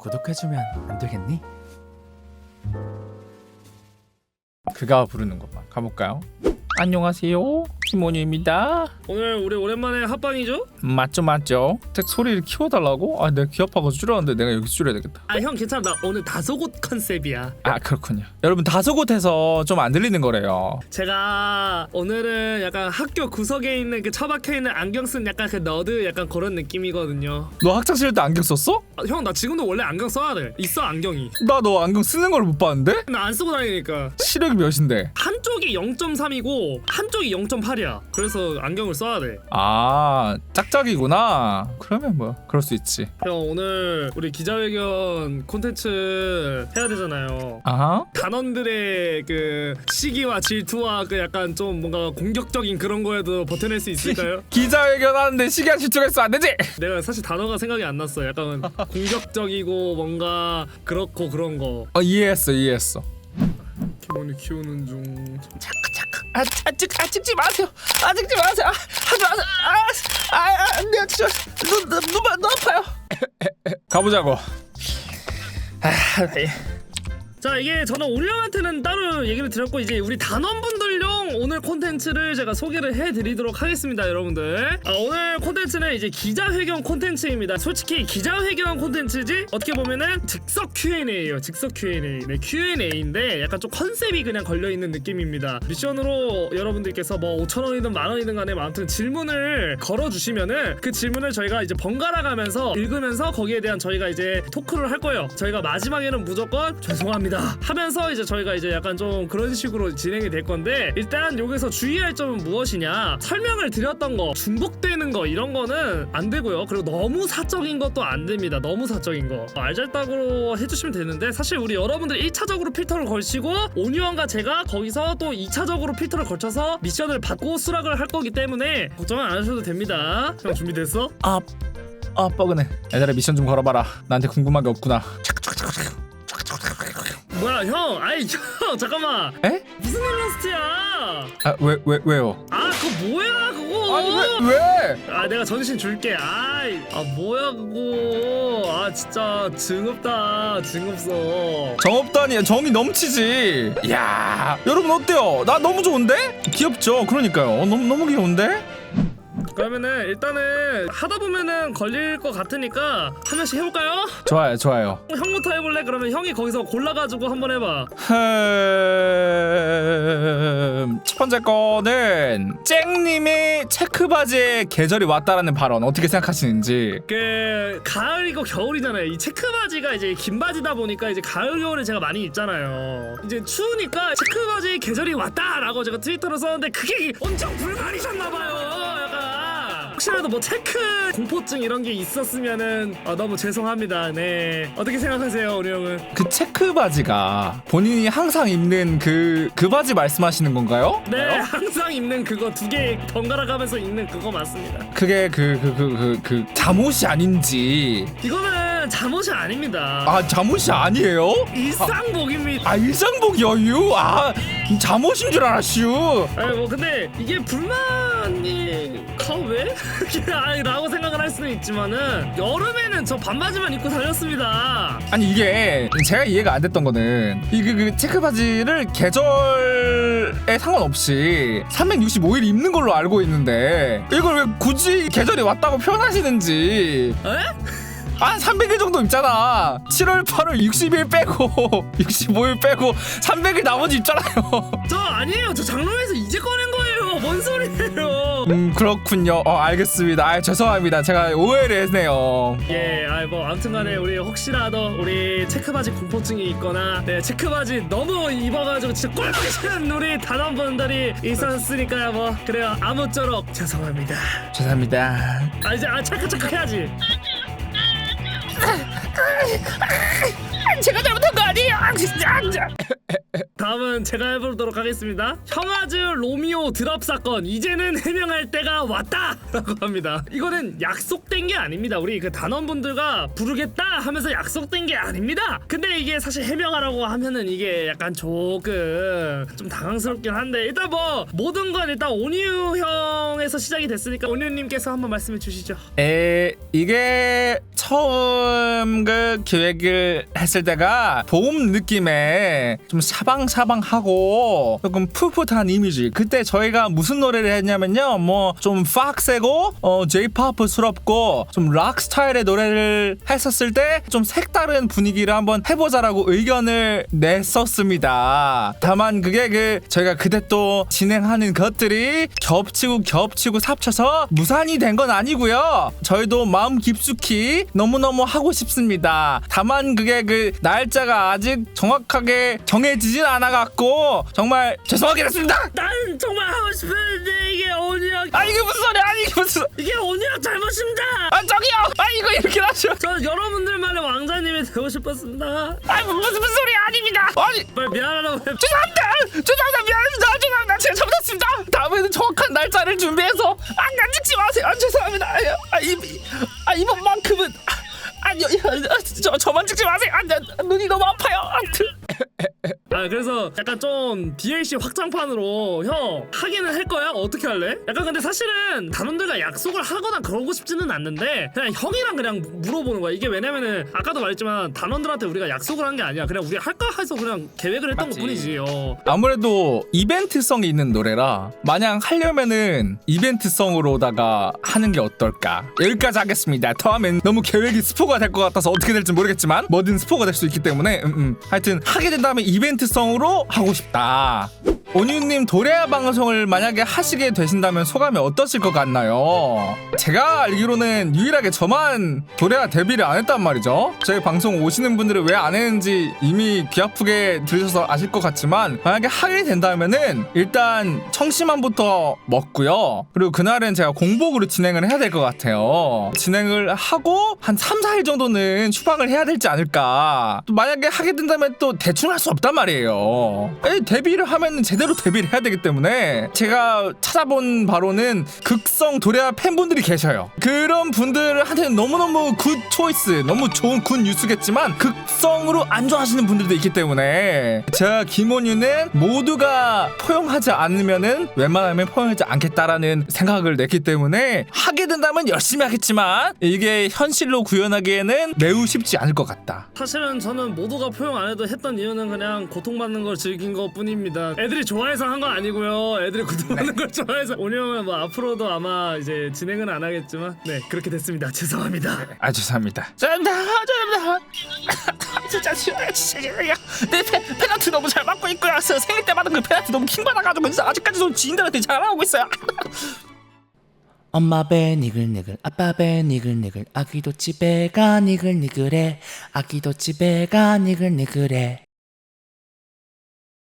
구독해주면 안 되겠니? 그가 부르는 것만 가볼까요? 안녕하세요 티모니입니다. 오늘 우리 오랜만에 합방이죠? 맞죠 맞죠. tek 소리를 키워달라고? 아 내가 귀 아파서 줄였는데 내가 여기 줄여야 되겠다. 아 형 괜찮아. 나 오늘 다소곳 컨셉이야. 아 그렇군요. 여러분 다소곳해서 좀 안 들리는 거래요. 제가 오늘은 약간 학교 구석에 있는 그 처박혀 있는 안경 쓴 약간 그 너드 약간 그런 느낌이거든요. 너 학창시절 때 안경 썼어? 아, 형나 지금도 원래 안경 써야 돼. 있어 안경이. 나 너 안경 쓰는 걸 못 봤는데? 나 안 쓰고 다니니까. 시력이 몇인데? 한쪽이 0.3이고 한쪽이 0.8이야 그래서 안경을 써야 돼형 아 짝짝이구나 그러면 뭐 그럴 수 있지 오늘 우리 기자회견 콘텐츠 해야 되잖아요 아하 단원들의 그 시기와 질투와 그 약간 좀 뭔가 공격적인 그런 거에도 버텨낼 수 있을까요? 기자회견 하는데 시간 집중했어 안 되지? 내가 사실 단어가 생각이 안 났어. 약간 공격적이고 뭔가 그렇고 그런 거. 어 이해했어 이해했어 기본이 키우는 중. 아, 아, 찍, 아 찍지 마세요. 아 찍지 마세요. 아, 하지 마세요. 아, 아, 아 내가 진짜 눈, 눈, 눈, 눈 아파요. 가보자고. 아, 예. 자 이게 저는 우리 형한테는 따로 얘기를 드렸고 이제 우리 단원분들용 오늘 콘텐츠를 제가 소개를 해드리도록 하겠습니다 여러분들. 아, 오늘 콘텐츠는 이제 기자회견 콘텐츠입니다. 솔직히 기자회견 콘텐츠지 어떻게 보면은 즉석 Q&A예요. 즉석 Q&A. 네 Q&A인데 약간 좀 컨셉이 그냥 걸려있는 느낌입니다. 미션으로 여러분들께서 뭐 5천원이든 만원이든 간에 뭐 아무튼 질문을 걸어주시면은 그 질문을 저희가 이제 번갈아 가면서 읽으면서 거기에 대한 저희가 이제 토크를 할 거예요. 저희가 마지막에는 무조건 죄송합니다 하면서 이제 저희가 이제 약간 좀 그런 식으로 진행이 될 건데 일단 여기서 주의할 점은 무엇이냐 설명을 드렸던 거 중복되는 거 이런 거는 안 되고요 그리고 너무 사적인 것도 안 됩니다 너무 사적인 거 알잘딱으로 해주시면 되는데 사실 우리 여러분들 1차적으로 필터를 걸치고 온유원과 제가 거기서 또 2차적으로 필터를 걸쳐서 미션을 받고 수락을 할 거기 때문에 걱정 안 하셔도 됩니다 형 준비됐어? 아, 아 뻐근해. 얘들아 미션 좀 걸어봐라. 나한테 궁금한 게 없구나. 뭐야 형 아이 형 잠깐만 에? 무슨 일러스트야 아, 왜, 왜, 왜 요? 아 그거 뭐야 그거 아니 왜, 왜? 아 내가 전신 줄게 아이 아 뭐야 그거 아 진짜 증없다 증없어 정없다니 정이 넘치지. 야, 여러분 어때요? 나 너무 좋은데? 귀엽죠? 그러니까요. 어, 너무 너무 귀여운데? 그러면은 일단은 하다 보면은 걸릴 것 같으니까 한 명씩 해볼까요? 좋아요, 좋아요. 형부터 해볼래? 그러면 형이 거기서 골라가지고 한번 해봐 흠... 첫 번째 거는 쨍님이 체크바지에 계절이 왔다라는 발언 어떻게 생각하시는지 그 가을이고 겨울이잖아요 이 체크 바지가 이제 긴 바지다 보니까 이제 가을 겨울에 제가 많이 입잖아요 이제 추우니까 체크 바지 계절이 왔다라고 제가 트위터로 썼는데 그게 엄청 불만이셨나 봐요 약간 혹시라도 뭐 체크 공포증 이런 게 있었으면은 아, 너무 죄송합니다. 네. 어떻게 생각하세요 우리 형은? 그 체크 바지가 본인이 항상 입는 그, 그 바지 말씀하시는 건가요? 네 항상 입는 그거 두 개 번갈아 가면서 입는 그거 맞습니다. 그게 그 그 그 그 그 잠옷이 아닌지. 이거는 잠옷이 아닙니다. 아 잠옷이 아니에요? 일상복입니다. 아 일상복 여유? 아 잠옷인 줄 알았슈 아니 뭐 근데 이게 불만이 가 왜? 아니 라고 생각을 할 수는 있지만은 여름에는 저 반바지만 입고 다녔습니다 아니 이게 제가 이해가 안 됐던 거는 이그 그 체크 바지를 계절에 상관없이 365일 입는 걸로 알고 있는데 이걸 왜 굳이 계절이 왔다고 표현하시는지 에? 한 300일 정도 입잖아. 7월 8월 60일 빼고 65일 빼고 300일 나머지 입잖아요. 저 아니에요. 저 장롱에서 이제 꺼낸 거예요. 뭔 소리예요? 음 그렇군요. 어 알겠습니다. 아 죄송합니다. 제가 오해를 했네요. 예, 아이 뭐 아무튼간에 우리 혹시라도 우리 체크바지 공포증이 있거나 네 체크바지 너무 입어가지고 진짜 꼴보기 싫은 우리 단원분들이 있었으니까요 뭐. 그래요. 아무쪼록 죄송합니다. 죄송합니다. 아 이제 아 찰칵 찰칵 해야지 제가 잘못한 거 아니에 요 다음은 제가 해보도록 하겠습니다. 형아즈 로미오 드랍 사건 이제는 해명할 때가 왔다라고 합니다. 이거는 약속된 게 아닙니다. 우리 그 단원분들과 부르겠다 하면서 약속된 게 아닙니다. 근데 이게 사실 해명하라고 하면은 이게 약간 조금 좀 당황스럽긴 한데 일단 뭐 모든 건 일단 온유 형에서 시작이 됐으니까 온유님께서 한번 말씀해 주시죠. 에 이게 처음 그 기획을 했을 때가 봄 느낌의 좀 샤방샤방 하고 조금 풋풋한 이미지 그때 저희가 무슨 노래를 했냐면요 뭐 좀 팍세고 어 J-팝스럽고 좀 락 스타일의 노래를 했었을 때 좀 색다른 분위기를 한번 해보자라고 의견을 냈었습니다 다만 그게 그 저희가 그때 또 진행하는 것들이 겹치고 겹치고 삽쳐서 무산이 된 건 아니고요. 저희도 마음 깊숙이 너무너무 하고 싶습니다. 다만 그게 그 날짜가 아직 정확하게 정해지진 않아 갖고 정말 죄송하게 됐습니다. 난 정말 하고 싶었는데 이게 형아 이게 무슨 소리야? 아니 이게 무슨 이게 형 잘못입니다. 아 저기요. 아 이거 이렇게 하셔. 저 여러분들만의 왕자님이 되고 싶었습니다. 아 무슨 무슨 소리 아닙니다. 아니 빨리 미안하다고 해. 죄송합니다. 죄송합니다. 미안합니다. 죄송합니다. 제가 잘못했습니다. 다음에는 정확한 날짜를 준비해서 안간 찍지 마세요. 아, 죄송합니다. 아, 이, 아 이번만큼은 아, 아니요. 저 저만 찍지 마세요. 아, 나, 눈이 너무 아파요. 아무튼. 아 그래서 약간 좀 DLC 확장판으로 형 하기는 할 거야? 어떻게 할래? 약간 근데 사실은 단원들과 약속을 하거나 그러고 싶지는 않는데 그냥 형이랑 그냥 물어보는 거야. 이게 왜냐면은 아까도 말했지만 단원들한테 우리가 약속을 한 게 아니야. 그냥 우리 할까 해서 그냥 계획을 했던 맞지. 것뿐이지. 어. 아무래도 이벤트성이 있는 노래라 마냥 하려면은 이벤트성으로다가 하는 게 어떨까 여기까지 하겠습니다 다음엔 너무 계획이 스포가 될 것 같아서 어떻게 될지 모르겠지만 뭐든 스포가 될 수 있기 때문에 음, 음. 하여튼 하게 된다면 이벤트 성으로 하고 싶다 온유님 도레아 방송을 만약에 하시게 되신다면 소감이 어떠실 것 같나요? 제가 알기로는 유일하게 저만 도레아 데뷔를 안 했단 말이죠. 저희 방송 오시는 분들은 왜 안 했는지 이미 귀 아프게 들으셔서 아실 것 같지만 만약에 하게 된다면은 일단 청심환부터 먹고요. 그리고 그날은 제가 공복으로 진행을 해야 될 것 같아요. 진행을 하고 한 3, 4일 정도는 휴방을 해야 될지 않을까. 또 만약에 하게 된다면 또 대충 할 수 없단 말이에요. 에이, 데뷔를 하면은 제 대로 데뷔를 해야 되기 때문에 제가 찾아본 바로는 극성 도레아 팬분들이 계셔요. 그런 분들한테는 너무너무 굿 초이스, 너무 좋은 굿 뉴스겠지만 극성으로 안 좋아하시는 분들도 있기 때문에 제가 김원유는 모두가 포용하지 않으면은 웬만하면 포용하지 않겠다라는 생각을 냈기 때문에 하게 된다면 열심히 하겠지만 이게 현실로 구현하기에는 매우 쉽지 않을 것 같다. 사실은 저는 모두가 포용 안 해도 했던 이유는 그냥 고통받는 걸 즐긴 것 뿐입니다. 애들이 좋아해서 한건 아니고요. 애들이 고통받는 걸 좋아해서 오니 형은 뭐 앞으로도 아마 이제 진행은 안 하겠지만 네 그렇게 됐습니다. 죄송합니다. 아 죄송합니다. 죄송합니다. 죄송합니다. 진짜. 진짜. 내 페, 페널티 너무 잘 맞고 있고요. 생일 때 받은 그 페널티 너무 킹 받아가지고 진짜 아직까지도 지인들한테 잘하고 있어요. 엄마 배 니글니글 아빠 배 니글니글 아기도 집에 가 니글니글해 아기도 집에 가 니글니글해